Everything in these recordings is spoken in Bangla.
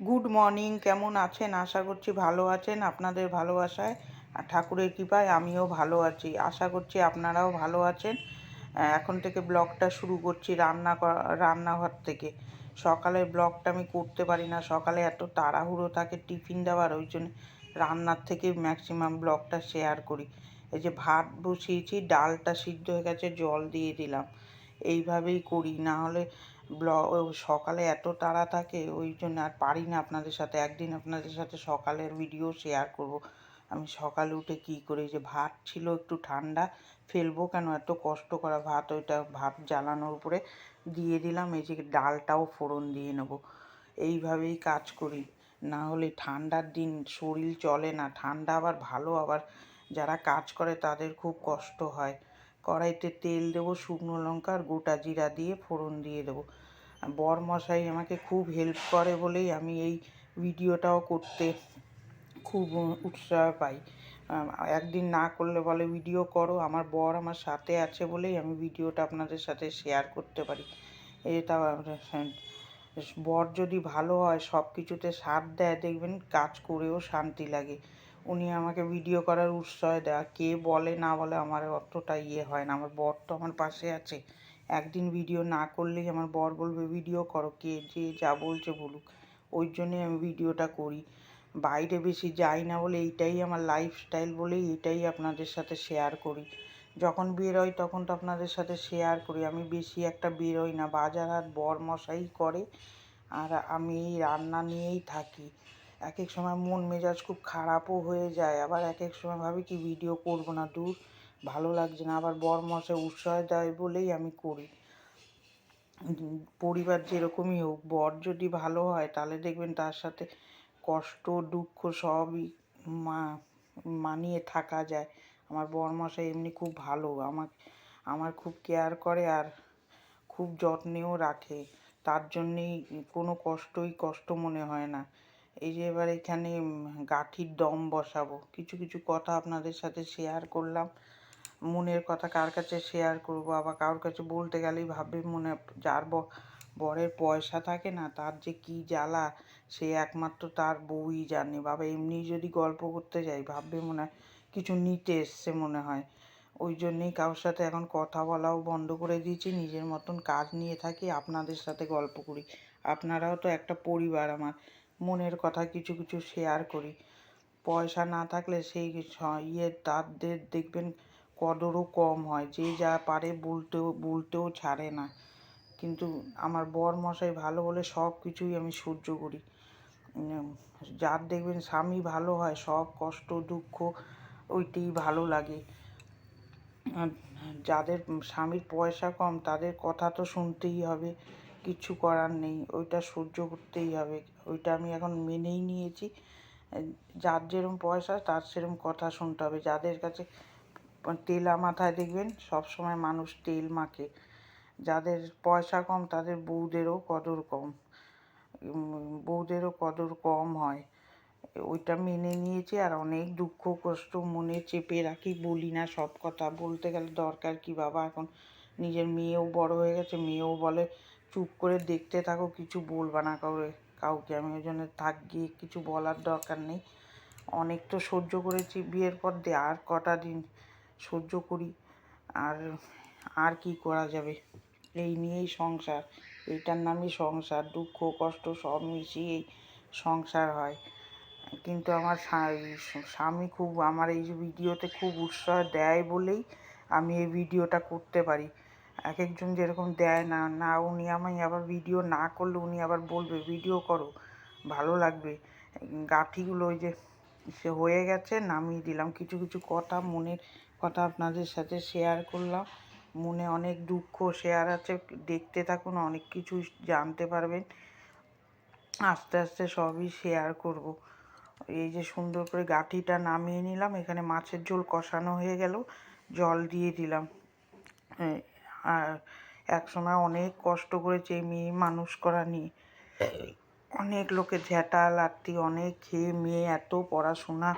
গুড মর্নিং কেমন আছেন? আশা করছি ভালো আছেন, আপনাদের ভালোবাসায়। ঠাকুরের কৃপায় আমিও ভালো আছি। আশা করছি আপনারাও ভালো আছেন। এখন থেকে ব্লগটা শুরু করছি রান্না রান্নাঘর থেকে। সকালের ব্লগটা আমি করতে পারি না। সকালে এত তাড়াহুড়ো থাকে টিফিন দেওয়ার, ওই জন্য রান্নার থেকে ম্যাক্সিমাম ব্লগটা শেয়ার করি। এই যে ভাত বসিয়েছি, ডালটা সিদ্ধ হয়ে গেছে, জল দিয়ে দিলাম। এইভাবেই করি। না হলে সকালে এত তাড়া থাকে, ওই জন্য আর পারি না আপনাদের সাথে। একদিন আপনাদের সাথে সকালের ভিডিও শেয়ার করব। আমি সকালে উঠে কী করি যে ভাত ছিল একটু ঠান্ডা, ফেলব কেন? এত কষ্ট করা ভাত, ওইটা ভাত জ্বালানোর উপরে দিয়ে দিলাম, এই যে ডালটাও ফোড়ন দিয়ে নেব। এইভাবেই কাজ করি। না হলে ঠান্ডার দিন শরীর চলে না, ঠান্ডা আবার ভালো, আবার যারা কাজ করে তাদের খুব কষ্ট হয়। কড়াইতে তেল দেবো, শুকনো লঙ্কা আর গোটা জিরা দিয়ে ফোড়ন দিয়ে দেবো। বর মশাই আমাকে খুব হেল্প করে বলেই আমি এই ভিডিওটাও করতে খুব উৎসাহ পাই। একদিন না করলে বলে ভিডিও করো, আমার বর আমার সাথে আছে বলেই আমি ভিডিওটা আপনাদের সাথে শেয়ার করতে পারি। এটা বর যদি ভালো হয় সব কিছুতে সাথ দেয়, দেখবেন কাজ করেও শান্তি লাগে। উনি আমাকে ভিডিও করার উৎসাহ দেয়। কে বলে না বলে আমার অতটা ইয়ে হয় না। আমার বর তো আমার পাশে আছে। একদিন ভিডিও না করলেই আমার বর বলবে ভিডিও করো, কে যে যা বলছে বলুক। ওই জন্যই আমি ভিডিওটা করি। বাইরে বেশি যাই না বলে এইটাই আমার লাইফস্টাইল বলে এটাই আপনাদের সাথে শেয়ার করি। যখন বেরোই তখন তো আপনাদের সাথে শেয়ার করি। আমি বেশি একটা বেরোই না। বাজার আর বর মশাই করে। আর আমি এই রান্না নিয়েই থাকি। এক এক সময় মন মেজাজ খুব খারাপও হয়ে যায়, আবার এক এক সময় ভাবি কি ভিডিও করব না, দূর, ভালো লাগছে না, আবার বর মশাই উৎসাহ দেয় বলেই আমি করি। পরিবার যেরকমই হোক, বর যদি ভালো হয়, তাহলে দেখবেন তার সাথে কষ্ট, দুঃখ সবই মা, মানিয়ে থাকা যায়। আমার বরমশাই এমনি খুব ভালো আমার আমার খুব কেয়ার করে আর খুব যত্নেও রাখে। তার জন্যেই কোনো কষ্টই কষ্ট মনে হয় না। এই যে এবার এখানে গাঠির দম বসাবো। কিছু কিছু কথা আপনাদের সাথে শেয়ার করলাম। মনের কথা কার কাছে শেয়ার করব? আবার কারোর কাছে বলতে গেলেই ভাববে মনে, যার বরের পয়সা থাকে না, তার যে কি জ্বালা, সে একমাত্র তার বউই জানে। বাবা, এমনি যদি গল্প করতে যাই, ভাববে মনে হয় কিছু নিতে এসছে মনে হয়। ওই জন্যেই কারোর সাথে এখন কথা বলাও বন্ধ করে দিয়েছি। নিজের মতন কাজ নিয়ে থাকি, আপনাদের সাথে গল্প করি। আপনারাও তো একটা পরিবার আমার। মনের কথা কিছু কিছু শেয়ার করি। পয়সা না থাকলে সেই ইয়ে তাদের দেখবেন কদরও কম হয়। যে যা পারে বলতেও বলতেও ছাড়ে না। কিন্তু আমার বর মশাই ভালো বলে সব কিছুই আমি সহ্য করি। যার দেখবেন স্বামী ভালো হয়, সব কষ্ট, দুঃখ ওইটাই ভালো লাগে। যাদের স্বামীর পয়সা কম, তাদের কথা তো শুনতেই হবে। কিছু করার নেই, ওইটা সহ্য করতেই হবে। ওইটা আমি এখন মেনেই নিয়েছি। যার যেরম পয়সা, তার সেরম কথা শুনতে হবে। যাদের কাছে তেলা মাথায় দেখবেন সব সময় মানুষ তেল মাখে। যাদের পয়সা কম, তাদের বউদেরও কদর কম। বউদেরও কদর কম হয়। ওইটা মেনে নিয়েছি আর অনেক দুঃখ, কষ্ট মনে চেপে রাখি, বলি না সব কথা। বলতে গেলে দরকার কি বাবা? এখন নিজের মেয়েও বড় হয়ে গেছে, মেয়েও বলে চুপ করে দেখতে থাকো, কিছু বলবা না কাউরে, কাউকে। আমি ওই জন্য থাক গিয়ে কিছু বলার দরকার নেই। অনেক তো সহ্য করেছি বিয়ের পর দিয়ে আর কটা দিন সহ্য করি। আর আর কি করা যাবে? এই নিয়েই সংসার। এইটার নামই সংসার। দুঃখ, কষ্ট সব মিশিয়েই সংসার হয়। কিন্তু আমার স্বামী খুব, আমার এই ভিডিওতে খুব উৎসাহ দেয় বলেই আমি এই ভিডিওটা করতে পারি। এক একজন যেরকম দেয় না না, উনি আমি আবার ভিডিও না করলে উনি আবার বলবে ভিডিও করো, ভালো লাগবে। গাঁঠিগুলো ওই যে সে হয়ে গেছে, নামিয়ে দিলাম। কিছু কিছু কথা, মনের কথা আপনাদের সাথে শেয়ার করলাম। মনে অনেক দুঃখ শেয়ার আছে। দেখতে থাকুন, অনেক কিছু জানতে পারবেন। আস্তে আস্তে সবই শেয়ার করব। এই যে সুন্দর করে গাঁঠিটা নামিয়ে নিলাম। এখানে মাছের ঝোল কষানো হয়ে গেল। জল দিয়ে দিলাম। আর এক সময় অনেক কষ্ট করেছে এই মেয়ে মানুষ করা নিয়ে। অনেক লোকের ঝ্যাঁটা লাত্তি অনেক খেয়ে মেয়ে এত পড়াশোনা,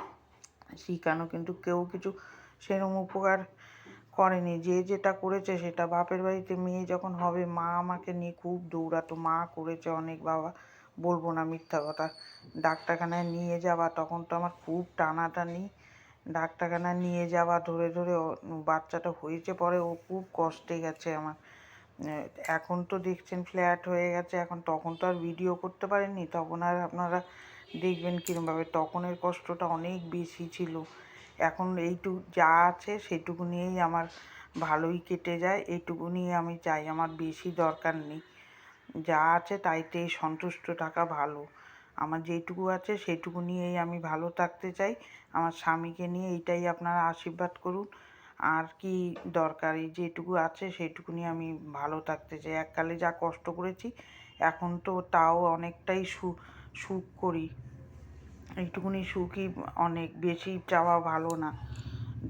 শিখানো কিন্তু কেউ কিছু সেরকম উপকার করেনি। যে যেটা করেছে সেটা বাপের বাড়িতে মেয়ে যখন হবে, মা আমাকে নিয়ে খুব দৌড়াতো। মা করেছে অনেক বাবা, বলব না মিথ্যা কথা। ডাক্তারখানায় নিয়ে যাওয়া তখন তো আমার খুব টানাটানি ডাক্তারখানায় নিয়ে যাওয়া, ধরে ধরে বাচ্চাটা হয়েছে পরে ও খুব কষ্টে গেছে আমার। এখন তো দেখছেন ফ্ল্যাট হয়ে গেছে, এখন তখন তো আর ভিডিও করতে পারেননি, তখন আর আপনারা দেখবেন কীরমভাবে। তখনের কষ্টটা অনেক বেশি ছিল। এখন এইটুকু যা আছে সেটুকু নিয়েই আমার ভালোই কেটে যায় এইটুকু নিয়ে আমি চাই, আমার বেশি দরকার নেই। যা আছে তাইতেই সন্তুষ্ট থাকা ভালো। আমার যেটুকু আছে সেটুকু নিয়েই আমি ভালো থাকতে চাই। আমার স্বামীকে নিয়ে এইটাই আপনারা আশীর্বাদ করুন। আর কি দরকার, এই যেটুকু আছে সেটুকু নিয়ে আমি ভালো থাকতে চাই। এককালে যা কষ্ট করেছি, এখন তো তাও অনেকটাই সু, সুখ করি। এইটুকুনি সুখই অনেক, বেশি চাওয়া ভালো না।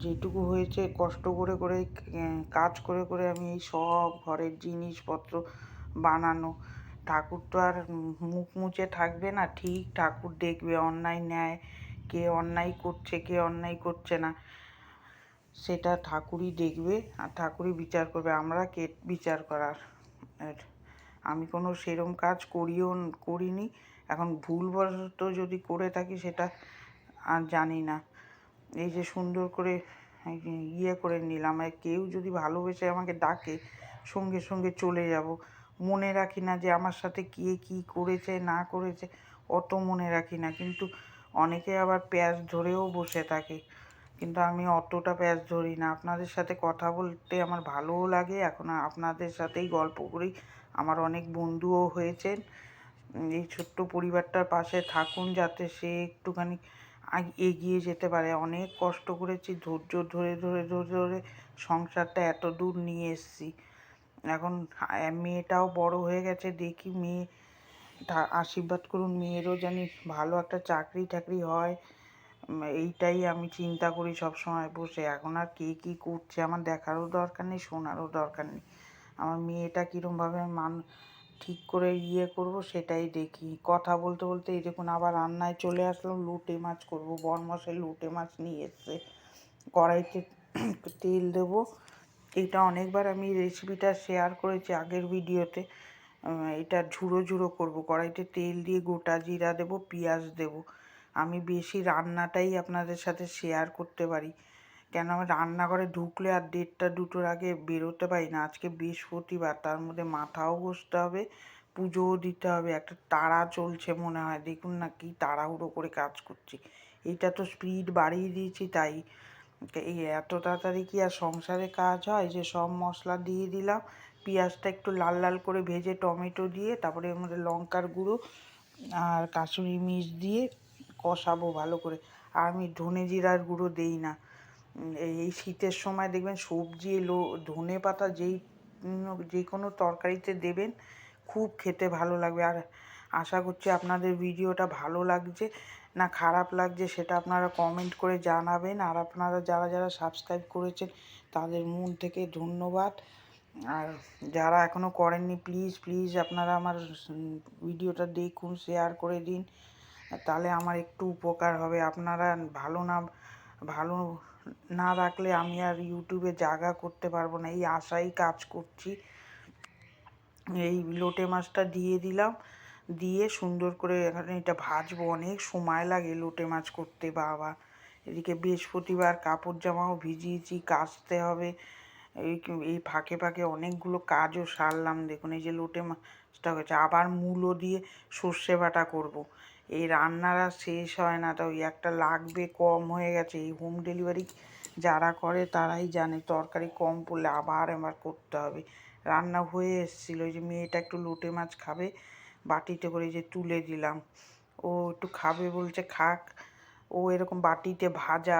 যেটুকু হয়েছে, কষ্ট করে করে কাজ করে করে আমি এই সব ঘরের জিনিসপত্র বানানো। ঠাকুর তো আর মুখ মুছে থাকবে না। ঠিক ঠাকুর দেখবে, অন্যায় ন্যায়, কে অন্যায় করছে, কে অন্যায় করছে না। সেটা ঠাকুরই দেখবে আর ঠাকুরই বিচার করবে। আমরা কে বিচার করার? আমি কোনো সেরম কাজ করিও, করিনি। এখন ভুলবশত যদি করে থাকি সেটা আর জানি না। এই যে সুন্দর করে ইয়ে করে নিলাম। আর কেউ যদি ভালোবেসে আমাকে ডাকে, সঙ্গে সঙ্গে চলে যাব। মনে রাখি না যে আমার সাথে কে কী করেছে, না করেছে, অত মনে রাখি না। কিন্তু অনেকে আবার প্যাঁচ ধরেও বসে থাকে। কিন্তু আমি অতটা প্যাঁচ ধরি না। আপনাদের সাথে কথা বলতে আমার ভালোও লাগে। এখন আপনাদের সাথেই গল্প করি। আমার অনেক বন্ধুও হয়েছেন। এই ছোট্ট পরিবারটার পাশে থাকুন যাতে সে একটুখানি এগিয়ে যেতে পারে। অনেক কষ্ট করেছি। ধৈর্য ধরে ধরে ধরে ধরে সংসারটা এত দূর নিয়ে এসেছি। এখন মেয়েটাও বড় হয়ে গেছে, দেখি মেয়ে আশীর্বাদ করুন, মেয়েরও জানি ভালো একটা চাকরি টাকরি হয়। এইটাই আমি চিন্তা করি সব সময় বসে। এখন আর কে কী করছে, আমার দেখারও দরকার নেই, শোনারও দরকার নেই। আমার মেয়েটা কীরমভাবে মান ঠিক করে ইয়ে করব সেটাই দেখি। কথা বলতে বলতে এই দেখুন আবার রান্নায় চলে আসলাম লুটে মাছ করব, বরমশাই লুটে মাছ নিয়ে এসছে। কড়াইতে তেল দেব এটা অনেকবার আমি রেসিপিটা শেয়ার করেছি আগের ভিডিওতে এটা ঝুড়ো ঝুড়ো করব, কড়াইতে তেল দিয়ে গোটা জিরা দেব, পেঁয়াজ দেব। আমি বেশি রান্নাটাই আপনাদের সাথে শেয়ার করতে পারি। কেন আমি রান্নাঘরে ঢুকলে আর দেড়টা দুটোর আগে বেরোতে পারি না। আজকে বৃহস্পতিবার, তার মধ্যে মাথাও বসতে হবে, পুজোও দিতে হবে, একটা তাড়া চলছে মনে হয়। দেখুন না কি তাড়াহুড়ো করে কাজ করছি। এটা তো স্পিড বাড়িয়ে দিয়েছি, তাই এই এত তাড়াতাড়ি কি আর সংসারে কাজ হয়? যে সব মশলা দিয়ে দিলাম, পেঁয়াজটা একটু লাল লাল করে ভেজে টমেটো দিয়ে, তারপরে এর মধ্যে লঙ্কার গুঁড়ো আর কাসুরি মিচ দিয়ে কষাবো ভালো করে। আর আমি ধনে জিরার গুঁড়ো দেই না। এই শীতের সময় দেখবেন সবজি, লো, ধনে পাতা যেই যে কোনো তরকারিতে দেবেন, খুব খেতে ভালো লাগবে। আর আশা করছি আপনাদের ভিডিওটা ভালো লাগছে। না খারাপ লাগছে সেটা আপনারা কমেন্ট করে জানাবেন। আর আপনারা যারা যারা সাবস্ক্রাইব করেছেন, তাদের মন থেকে ধন্যবাদ। আর যারা এখনও করেননি প্লিজ প্লিজ আপনারা আমার ভিডিওটা দেখুন শেয়ার করে দিন। তাহলে আমার একটু উপকার হবে। আপনারা ভালো না ভালো না রাখলে আমি আর ইউটিউবে জায়গা করতে পারব না। এই আশাই কাজ করছি। এই লোটে মাছটা দিয়ে দিলাম। দিয়ে সুন্দর করে এখানে এটা ভাজবো। অনেক সময় লাগে লোটে মাছ করতে বাবা। এদিকে বৃহস্পতিবার কাপড় জামাও ভিজিয়েছি, কাচতে হবে। এই এই ফাঁকে ফাঁকে অনেকগুলো কাজও সারলাম। দেখুন, এই যে লোটে মাছটা হয়েছে, আবার মূলো দিয়ে সর্ষে বাটা করব। এই রান্নার আর শেষ হয় না তো ওই একটা লাগবে, কম হয়ে গেছে। এই হোম ডেলিভারি যারা করে তারাই জানে, তরকারি কম পড়লে আবার আমার করতে হবে। রান্না হয়ে এসেছিল যে মেয়েটা একটু লোটে মাছ খাবে। বাটিতে করে যে তুলে দিলাম। ও একটু খাবে বলছে, খাক। ও এরকম বাটিতে ভাজা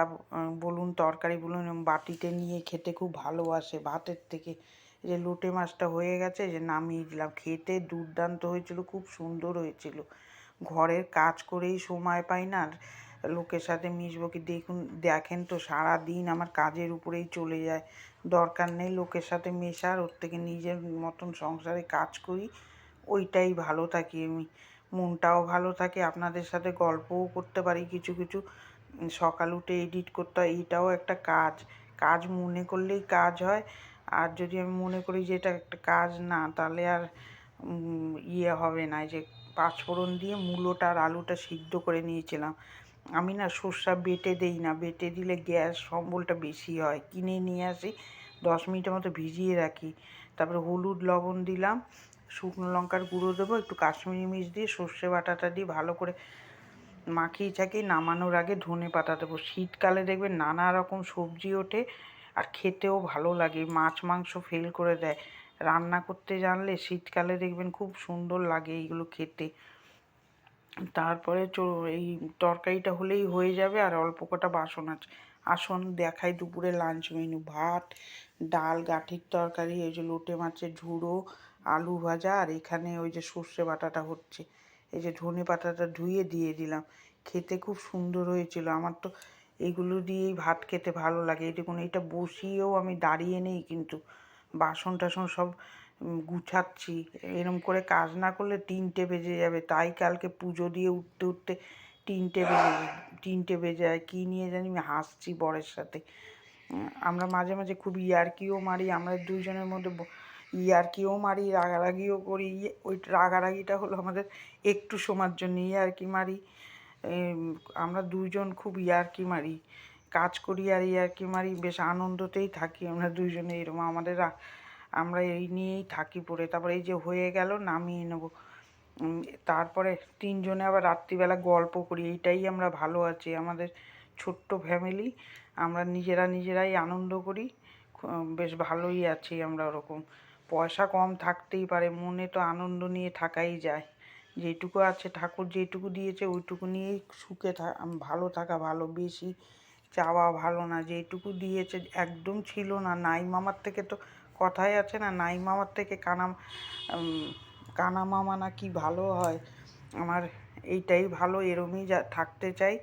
বলুন তরকারি বলুন বাটিতে নিয়ে খেতে খুব ভালোবাসে। ভাতের থেকে যে লোটে মাছটা হয়ে গেছে, যে নামিয়ে দিলাম। খেতে দুর্দান্ত হয়েছিল, খুব সুন্দর হয়েছিল। ঘরের কাজ করেই সময় পাই না আর লোকের সাথে মিশবো কি? দেখুন, দেখেন তো সারা দিন আমার কাজের উপরেই চলে যায়। দরকার নেই লোকের সাথে মেশার, ওর থেকে নিজের মতন সংসারে কাজ করি। ওইটাই ভালো থাকি আমি। মনটাও ভালো থাকে, আপনাদের সাথে গল্পও করতে পারি কিছু কিছু। সকাল উঠে এডিট করতে হয়, এটাও একটা কাজ। কাজ মনে করলেই কাজ হয়। আর যদি আমি মনে করি যে এটা একটা কাজ না, তাহলে আর ইয়ে হবে না। যে পাঁচফোড়ন দিয়ে মূলোটা আর আলুটা সিদ্ধ করে নিয়েছিলাম। আমি না সর্ষা বেটে দেই না, বেটে দিলে গ্যাস সম্বলটা বেশি হয়। কিনে নিয়ে আসি, দশ মিনিটের মতো ভিজিয়ে রাখি। তারপরে হলুদ লবণ দিলাম শুকনো লঙ্কার গুঁড়ো দেবো, একটু কাশ্মীরি মির্চ দিয়ে সর্ষে বাটাটা দিয়ে ভালো করে মাখিয়ে চাকিয়ে নামানোর আগে ধনে পাতা দেবো। শীতকালে দেখবেন নানা রকম সবজি ওঠে আর খেতেও ভালো লাগে, মাছ মাংস ফেল করে দেয়। রান্না করতে জানলে শীতকালে দেখবেন খুব সুন্দর লাগে এইগুলো খেতে। তারপরে এই তরকারিটা হলেই হয়ে যাবে আর অল্প কটা বাসন আছে। আসন দেখাই দুপুরে লাঞ্চ মেনু। ভাত, ডাল, গাঠির তরকারি, এই যে লোটে মাছের ঝুড়ো আলু ভাজা আর এখানে ওই যে সর্ষে বাটাটা হচ্ছে। এই যে ধনে পাতাটা ধুয়ে দিয়ে দিলাম। খেতে খুব সুন্দর হয়েছিল। আমার তো এগুলো দিয়েই ভাত খেতে ভালো লাগে। দেখুন, এটা বসিয়েও আমি দাঁড়িয়ে নেই কিন্তু। বাসন টাসন সব গুছাচ্ছি। এরম করে কাজ না করলে তিনটে বেজে যাবে। তাই কালকে পুজো দিয়ে উঠতে উঠতে তিনটে বেজে তিনটে বেজে যায়। কী নিয়ে জানি আমি হাসছি বরের সাথে। আমরা মাঝে মাঝে খুব ইয়ার্কিও মারি। আমরা দুজনের মধ্যে ইয়ার্কিও মারি, রাগারাগিও করি। ওই রাগারাগিটা হলো আমাদের একটু সময়ের জন্য ইয়ার্কি মারি। আমরা দুইজন খুব ইয়ার্কি মারি। কাজ করি আর ইয়ার্কি মারি, বেশ আনন্দতেই থাকি আমরা দুইজনে এরকম আমাদের আমরা এই নিয়েই থাকি পড়ে। তারপরে এই যে হয়ে গেল, নামিয়ে নেব। তারপরে তিনজনে আবার রাত্রিবেলা গল্প করি। এইটাই আমরা ভালো আছি। আমাদের ছোট্ট ফ্যামিলি, আমরা নিজেরা নিজেরাই আনন্দ করি। বেশ ভালোই আছি আমরা ওরকম। পয়সা কম থাকতেই পারে, মনে তো আনন্দ নিয়ে থাকাই যায়। যেটুকু আছে ঠাকুর যেটুকু দিয়েছে, ওইটুকু নিয়েই সুখে থাকা ভালো থাকা ভালো, বেশি চাওয়া ভালো না, যেটুকু দিয়েছে একদম ছিল না। নাই মামার থেকে তো কথাই আছে না নাই মামার থেকে কানা কানা মামা না কি ভালো হয়। আমার এইটাই ভালো, এরমই যা, থাকতে চাই।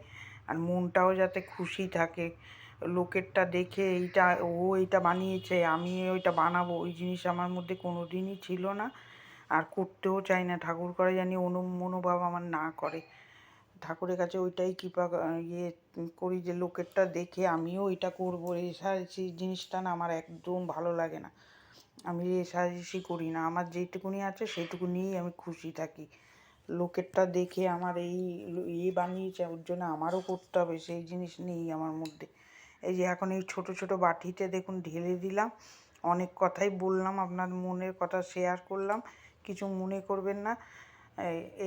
আর মনটাও যাতে খুশি থাকে। লোকেরটা দেখে এইটা, ও এইটা বানিয়েছে, আমি ওইটা বানাবো, ওই জিনিস আমার মধ্যে কোনো দিনই ছিল না। আর করতেও চাই না, ঠাকুর করে জানি অনু মনোভাব আমার না করে। ঠাকুরের কাছে ওইটাই কৃপা ইয়ে করি যে লোকেরটা দেখে আমিও ওইটা করব রেশারেশি জিনিসটা না আমার একদম ভালো লাগে না। আমি রেশারেশি করি না, আমার যেটুকুনি আছে সেটুকু নিয়েই আমি খুশি থাকি। লোকেরটা দেখে আমার এই ইয়ে বানিয়েছে, ওর জন্য আমারও করতে হবে, সেই জিনিস নেই আমার মধ্যে। এই যে এখন এই ছোট ছোট বাটিতে দেখুন ঢেলে দিলাম। অনেক কথাই বললাম, আপনার মনের কথা শেয়ার করলাম। কিছু মনে করবেন না।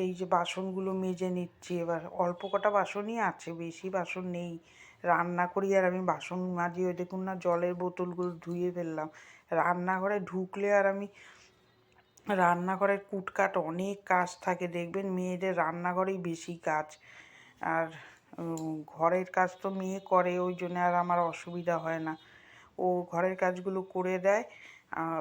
এই যে বাসনগুলো মেজে নিচ্ছি, এবার অল্প কটা বাসনই আছে, বেশি বাসন নেই। রান্না করি আর আমি বাসন মাজি ওই দেখুন না জলের বোতলগুলো ধুয়ে ফেললাম। রান্নাঘরে ঢুকলে আর আমি রান্নাঘরের কুটকাট অনেক কাজ থাকে, দেখবেন মেয়েদের রান্নাঘরেই বেশি কাজ। আর ঘরের কাজ তো মেয়ে করে, ওই জন্য আর আমার অসুবিধা হয় না। ও ঘরের কাজগুলো করে দেয়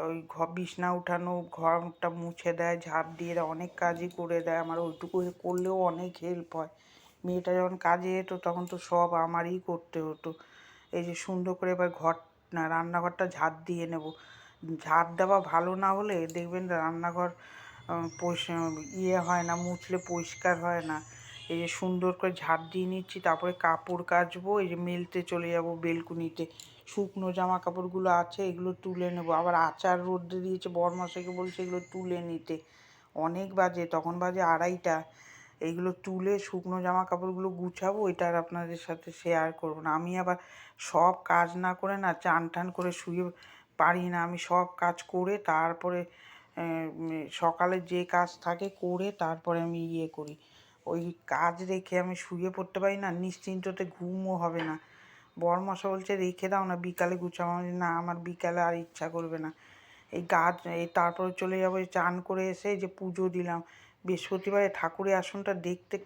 ওই ঘর বিছনা উঠানো, ঘরটা মুছে দেয়, ঝাঁপ দিয়ে দেয়, অনেক কাজই করে দেয়। আমার ওইটুকু করলেও অনেক হেল্প হয়। মেয়েটা যখন কাজে যেত, তখন তো সব আমারই করতে হতো। এই যে সুন্দর করে এবার ঘর রান্নাঘরটা ঝাড় দিয়ে নেব। ঝাড় দেওয়া ভালো না হলে দেখবেন রান্নাঘর ইয়ে হয় না, মুছলে পরিষ্কার হয় না। এই যে সুন্দর করে ঝাড় দিয়ে নিচ্ছি, তারপরে কাপড় কাচবো, এই যে মেলতে চলে যাব বেলকুনিতে। শুকনো জামা কাপড়গুলো আছে, এগুলো তুলে নেব। আবার আচার রোদ্রে দিয়েছে বরমাসাইকে বলছে এগুলো তুলে নিতে। অনেক বাজে, তখন বাজে আড়াইটা। এইগুলো তুলে শুকনো জামা কাপড়গুলো গুছাবো, এটা আর আপনাদের সাথে শেয়ার করব না। আমি আবার সব কাজ না করে না, চান টান করে শুয়ে পারি না। আমি সব কাজ করে তারপরে সকালে যে কাজ থাকে করে তারপরে আমি ইয়ে করি। ওই কাজ রেখে আমি শুয়ে পড়তে পারি না, নিশ্চিন্ততে ঘুমও হবে না। বরমশা বলছে, রেখে দাও না, বিকালে গুছাবো না, আমার বিকালে আর ইচ্ছা করবে না। এই গাছ, এই তারপরে চলে যাব চান করে এসে যে পুজো দিলাম। বৃহস্পতিবারে ঠাকুরের আসনটা দেখতে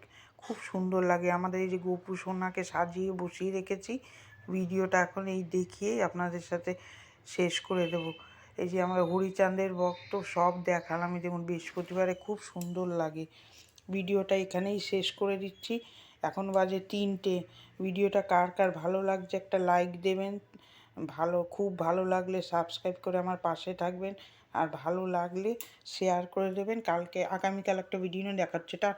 খুব সুন্দর লাগে। আমাদের এই যে গোপু সোনাকে সাজিয়ে বসিয়ে রেখেছি, ভিডিওটা এখন এই দেখিয়ে আপনাদের সাথে শেষ করে দেব। এই যে আমরা হরিচাঁদের ভক্ত সব দেখালাম যেমন বৃহস্পতিবারে খুব সুন্দর লাগে। ভিডিওটা এখানেই শেষ করে দিচ্ছি। এখন বাজে তিনটে। ভিডিওটা কার কার ভালো লাগছে একটা লাইক দেবেন। ভালো, খুব ভালো লাগলে সাবস্ক্রাইব করে আমার পাশে থাকবেন। আর ভালো লাগলে শেয়ার করে দেবেন। কালকে, আগামীকাল একটা ভিডিও দেখাচ্ছে। টা